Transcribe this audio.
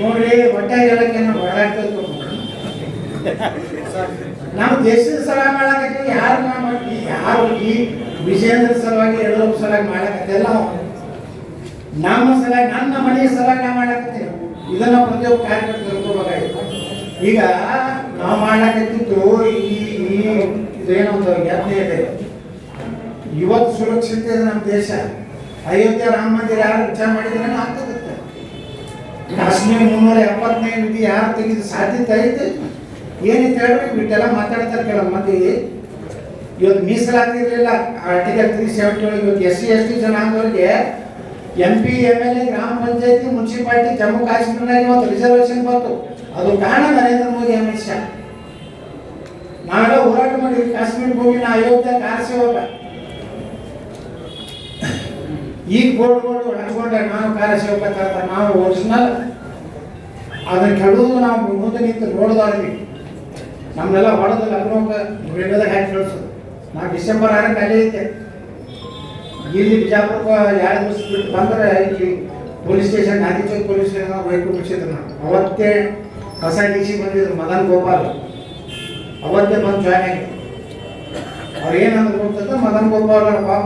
ನೋಡ್ರಿ, ಒಟ್ಟ ಹೇಳಕ್ಕೆ ನಾವು ನಾವು ದೇಶದ ಸಲ ಮಾಡಕತ್ತೀವಿ, ಯಾರು ನಾವು ಯಾರು ಈ ವಿಜೇಂದ್ರ ಸಲುವಾಗಿ, ಎಲ್ಲರೂ ಸಲುವಾಗಿ ಮಾಡಕತ್ತೆಲ್ಲ ನಮ್ಮ ಸಲುವಾಗಿ, ನನ್ನ ಮನೆಯ ಸಲುವಾಗಿ ನಾವು ಮಾಡಕತ್ತೀವಿ. ಇದನ್ನ ಪ್ರತಿಯೊಬ್ಬ ಕಾರ್ಯಕರ್ತರು ತಿಳ್ಕೊಬೇಕಾಗಿತ್ತು ಈಗ ನಾವು ಮಾಡಕತ್ತಿದ್ದು ಈ ಇದೇನೊಂದು ಯತ್ನ ಇದೆ. ಇವತ್ತು ಸುರಕ್ಷಿತ ನಮ್ಮ ದೇಶ. ಅಯೋಧ್ಯೆ ರಾಮ ಮಂದಿರ ಯಾರು ವಿಚಾರ ಮಾಡಿದ್ರೆ ಆಗ್ತದೆ. ಕಾಶ್ಮೀರ ಮುನ್ನೂರ ಎಪ್ಪತ್ತನೇ ವಿಧಿ ಯಾರು ತೆಗೆದು ಸಾಧ್ಯತೆ ಐತೆ? ಏನಿತ್ತು ಹೇಳ್ರಿ? ಬಿಟ್ಟೆಲ್ಲ ಮಾತಾಡ್ತಾರೆ ಕೆಲವು ಮಂದಿ. ಇವತ್ತು ಮೀಸಲಾತಿ ಆರ್ಟಿಕಲ್ ತ್ರೀ ಸೆವೆಂಟಿ ಒಳಗೆ ಇವತ್ತು S C, S T ಜನಾಂಗದವ್ರಿಗೆ M P M L A ಗ್ರಾಮ ಪಂಚಾಯತಿ, ಮುನ್ಸಿಪಾಲಿಟಿ, ಜಮ್ಮು ಕಾಶ್ಮೀರ ಇವತ್ತು ರಿಸರ್ವೇಶನ್ ಬಂತು. ಅದು ಕಾರಣ ನರೇಂದ್ರ ಮೋದಿ ಅಮಿತ್ ಶಾ. ನಾವೆಲ್ಲ ಹೋರಾಟ ಮಾಡಿ ಕಾಶ್ಮೀರ ಹೋಗಿ ನಾ ಅಯೋಧ್ಯೆ ಕಾರ್ಸಿ ಹೋಗ ಈಗ ಬೋರ್ಡ್ಗಳು ಬೋರ್ಡ್ ಹಚ್ಕೊಂಡ್ರೆ ನಾವು ಕಾರ್ಯಸೇವಕ ನಾವು ಒರಿಜಿನಲ್. ಅದನ್ನು ಕೆಡುವುದು ನಾವು ಮುಂದೆ ನಿಂತು ನೋಡಿದವ್ರಿಗೆ ನಮ್ಮನ್ನೆಲ್ಲ ಹೊಡೆದು ಲಗ್ನಕ್ಕೆ ರೇಡಿಯೋದಾಗ ಹಾಕಿ ಕಳಿಸೋದು? ನಾವು ಡಿಸೆಂಬರ್ ಆರಕ್ಕೆ ಅಲ್ಲೇ ಇದ್ದೆ. ಇಲ್ಲಿ ಬಿಜಾಪುರಕ್ಕೆ ಎರಡು ದಿವಸ ಬಿಟ್ಟು ಬಂದರೆ ಇಲ್ಲಿ police station Gandhi Chowk police station bike ಮುಗಿಸಿದ್ರು ನಾವು ಅವತ್ತೇ ಹೊಸ ಡಿ ಸಿ ಬಂದಿದ್ರು, ಮದನ್ ಗೋಪಾಲ್. ಅವತ್ತೇ ಬಂದು ಜಾಯ್ನ್ ಆಗಿ ಅವ್ರು ಏನಂದ್ರೆ ಗೊತ್ತದ ಮದನ್ ಗೋಪಾಲ್ ಪಾಪ